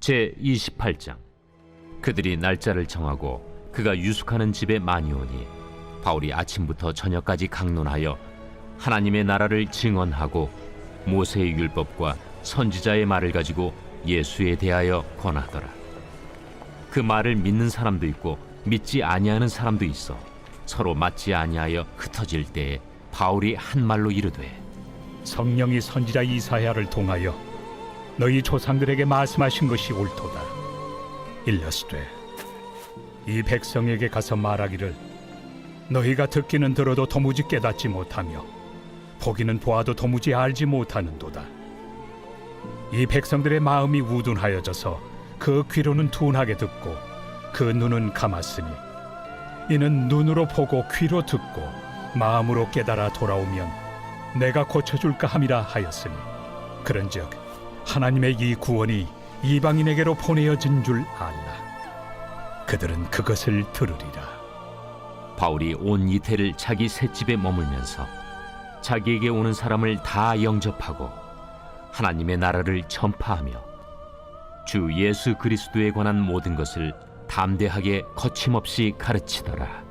제 28장. 그들이 날짜를 정하고 그가 유숙하는 집에 많이 오니 바울이 아침부터 저녁까지 강론하여 하나님의 나라를 증언하고 모세의 율법과 선지자의 말을 가지고 예수에 대하여 권하더라. 그 말을 믿는 사람도 있고 믿지 아니하는 사람도 있어 서로 맞지 아니하여 흩어질 때에 바울이 한 말로 이르되 성령이 선지자 이사야를 통하여 너희 조상들에게 말씀하신 것이 옳도다. 일러스되 이 백성에게 가서 말하기를 너희가 듣기는 들어도 도무지 깨닫지 못하며 보기는 보아도 도무지 알지 못하는도다. 이 백성들의 마음이 우둔하여져서 그 귀로는 둔하게 듣고 그 눈은 감았으니 이는 눈으로 보고 귀로 듣고 마음으로 깨달아 돌아오면 내가 고쳐줄까 함이라 하였으니 그런즉 하나님의 이 구원이 이방인에게로 보내어진 줄 알라 그들은 그것을 들으리라 바울이 온 이태를 자기 셋집에 머물면서 자기에게 오는 사람을 다 영접하고 하나님의 나라를 전파하며 주 예수 그리스도에 관한 모든 것을 담대하게 거침없이 가르치더라.